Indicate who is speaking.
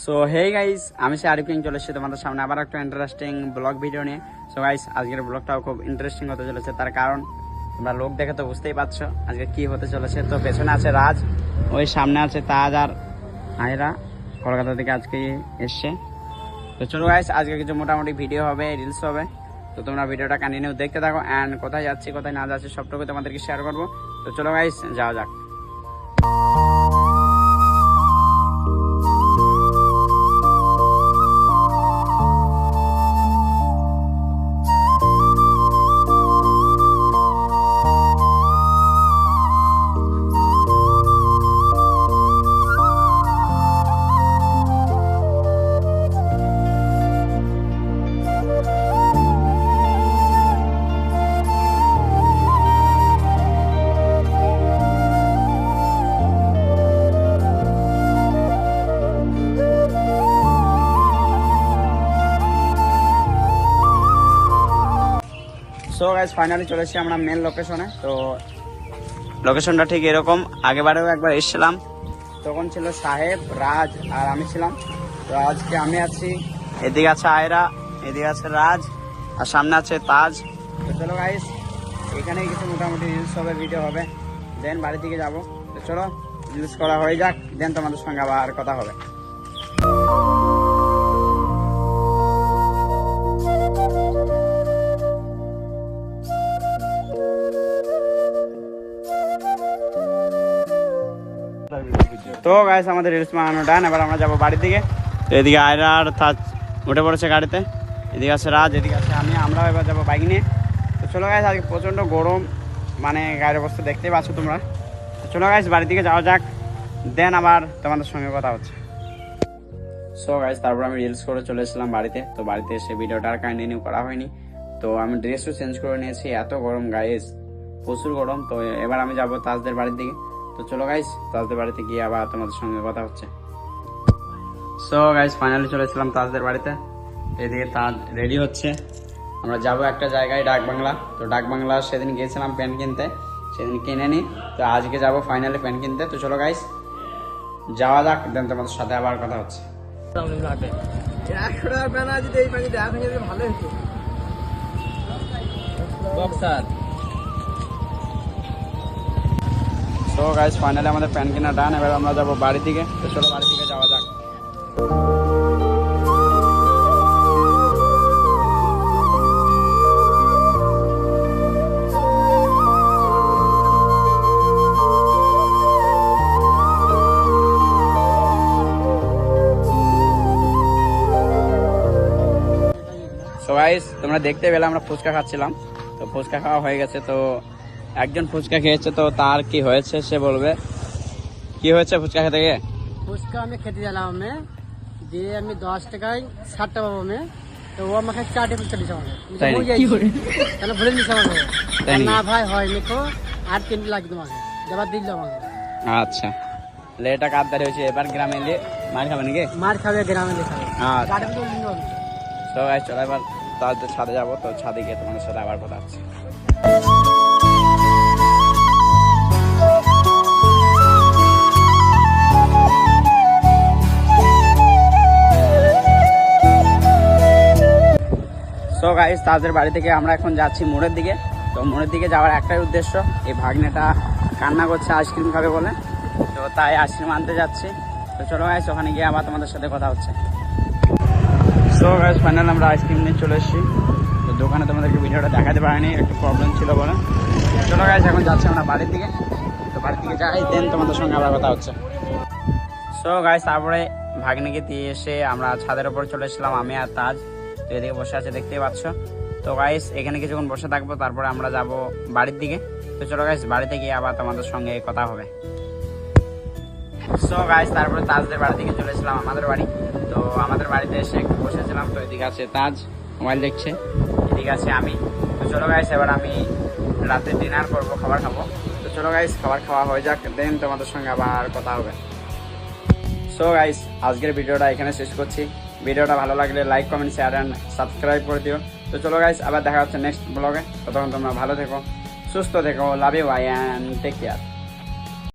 Speaker 1: So hey guys আমি সে আরিফ চলে এসেছি তোমাদের সামনে আবার একটা ইন্টারেস্টিং ব্লগ ভিডিও নিয়ে। সো গাইস আজকের ব্লগটাও খুব ইন্টারেস্টিং হতে চলেছে, তার কারণ তোমরা লোক দেখে তো বুঝতেই পারছ আজকে কি হতে চলেছে। তো পেছনে আছে রাজ, ওই সামনে আছে তাজ আর আয়রা কলকাতা থেকে আজকে এসছে। তো চলো গাইস আজকে কিছু মোটামুটি ভিডিও হবে রিলস হবে। তো তোমরা ভিডিওটা কন্টিনিউ দেখতে থাকো অ্যান্ড কোথায় যাচ্ছি, কোথায় না যাচ্ছি সবটুকু তোমাদেরকে শেয়ার করব। তো চলো গাইস যাওয়া যাক। সো গাইজ ফাইনালি চলে এসেছি আমরা মেন লোকেশনে তো লোকেশনটা ঠিক এরকম। আগেবারেও একবার এসেছিলাম। তখন ছিল সাহেব, রাজ আর আমি ছিলাম। তো আজকে আমি আছি, এদিকে আছে আয়রা, এদিকে আছে রাজ, আর সামনে আছে তাজ। তো চলো গাইস এখানেই কিছু মোটামুটি রিলস হবে ভিডিও হবে। দেন বাড়ির দিকে যাব। তো চলো রিলস করা হয়ে যাক। দেন তোমাদের সঙ্গে আবার কথা হবে। তো গাইস আমাদের রিলস বানানো ডান এবার আমরা যাব বাড়ির দিকে। তো এদিকে আয়রা আর তাজ উঠে পড়েছে গাড়িতে। এদিকে আছে রাজ, এদিকে আছে আমি, আমরাও এবার যাব বাইক নিয়ে। তো চলো গাইস আজকে প্রচণ্ড গরম মানে গাড়ির অবস্থা দেখতেই পাচ্ছ তোমরা। তো চলো গাইস বাড়ির দিকে যাওয়া যাক। দেন আবার তোমাদের সঙ্গে কথা হচ্ছে। সো গাইস তারপর আমি রিলস করে চলে এসেছিলাম বাড়িতে। তো বাড়িতে এসে ভিডিওটা আর কন্টিনিউ করা হয়নি। তো আমি ড্রেসও চেঞ্জ করে নিয়েছি, এত গরম গাইস প্রচুর গরম। তো এবার আমি যাব তাজদের বাড়ির দিকে। তো চলো গাইস তাজদের বাড়িতে গিয়ে আবার তোমাদের সঙ্গে কথা হচ্ছে। সো গাইস ফাইনালি চলে এসেছিলাম তাজদের বাড়িতে। এদিকে তাজ রেডি হচ্ছে। আমরা যাব একটা জায়গায়, ডাক বাংলা। তো ডাক বাংলা সেদিন গিয়েছিলাম প্যান্ট কিনতে। সেদিন কিনে নি। তো আজকে যাব ফাইনালি প্যান্ট কিনতে। তো চলো গাইস যাওয়া যাক দেন তোমাদের সাথে আবার কথা হচ্ছে। সো গাইস ফাইনালি আমাদের প্যান্ট কেনা ডান এবার আমরা যাব বাড়ির দিকে। তো চলো বাড়ির দিকে যাওয়া যাক। গাইস তোমরা দেখতে পেলে আমরা ফুচকা খাচ্ছিলাম। তো ফুচকা খাওয়া হয়ে গেছে, তো একজন ফুচকা খেয়েছে তো তার কি হয়েছে সে বলবে। কি হয়েছে ফুচকা খেতে গিয়ে?
Speaker 2: ফুচকা আমি খেতে গেলাম আমি। দিয়ে আমি দশ টাকায় ষাটটা পাবো আমি। তো ও আমাকে চারটে ফুচকা আমাকে। তাহলে ভুলে আমাকে। না ভাই হয় নিকো আর তিনটে লাগবে তোমাকে। যাবার দিল আমাকে।
Speaker 1: আচ্ছা। হয়েছে? এবার গ্রামে এলে মার খাবে নাকি?
Speaker 2: মার খাবে গ্রামে
Speaker 1: আচ্ছা। তো চলো এবার ছাদে যাব। তো ছাদে গিয়ে তোমাদের সাথে আবার কথা হচ্ছে। গাইস তাদের বাড়ি থেকে আমরা এখন যাচ্ছি মোড়ের দিকে। তো মোড়ের দিকে যাওয়ার একটাই উদ্দেশ্য, এই ভাগ্নেটা কান্না করছে আইসক্রিম খাবে বলে। তো তাই আইসক্রিম আনতে যাচ্ছি। তো চলো গাইস ওখানে গিয়ে আবার তোমাদের সাথে কথা হচ্ছে। সো গাইস ফাইনাল আমরা আইসক্রিম নিয়ে চলে এসেছি। তো দোকানে তোমাদেরকে ভিডিওটা দেখাতে পারিনি, একটু প্রবলেম ছিল বলে। চলো গাইস এখন যাচ্ছি আমরা বাড়ির দিকে। তো বাড়ির দিকে যাই দেন তোমাদের সঙ্গে আবার কথা হচ্ছে। সো গাইস তারপরে ভাগ্নিকে দিয়ে এসে আমরা ছাদের ওপর চলে এসেছিলাম, আমি আর তাজ। তো এদিকে বসে আছে, দেখতেই পাচ্ছ। তো গাইস এখানে কিছুক্ষণ বসে থাকব, তারপরে আমরা যাব বাড়ির দিকে। তো চলো গাইস বাড়িতে গিয়ে আবার তোমাদের সঙ্গে কথা হবে। সো গাইস তারপরে তাজদের বাড়ি থেকে চলে এসেছিলাম আমাদের বাড়ি। তো আমাদের বাড়িতে এসে একটু বসেছিলাম, তো এদিকে আছে তাজ, মোবাইল দেখছে। এদিকে আছে আমি। তো চলো গাইস এবার আমি রাতে ডিনার করব, খাবার খাব। তো চলো গাইস খাবার খাওয়া হয়ে যাক দেন তোমাদের সঙ্গে আবার কথা হবে। সো গাইস আজকের ভিডিওটা এখানে শেষ করছি। ভিডিওটা ভালো লাগলে like comment share and subscribe করে দিও। তো চলো গাইস আবার দেখা হচ্ছে নেক্সট ব্লগে ততক্ষণ তোমরা ভালো থেকো, সুস্থ থেকো love you I and take care